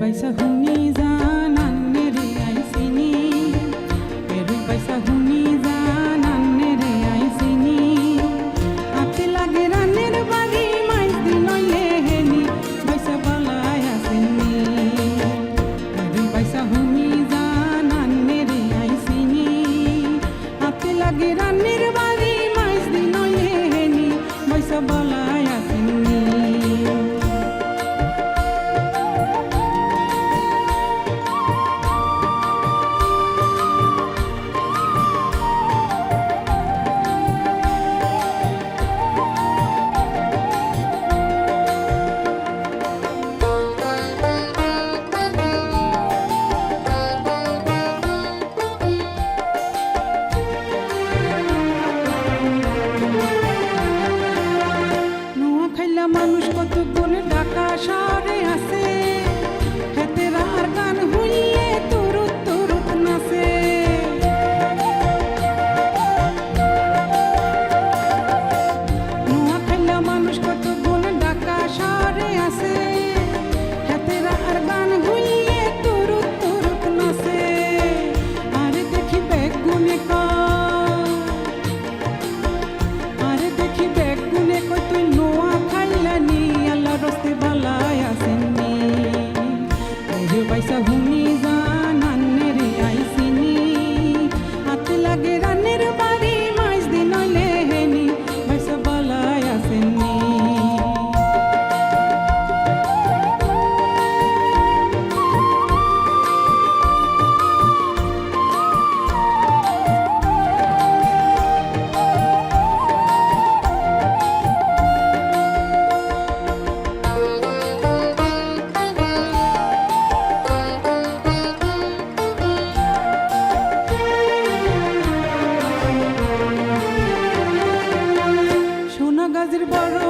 বাইসা হুনি যা। vai se harmonizar. Kadir Baran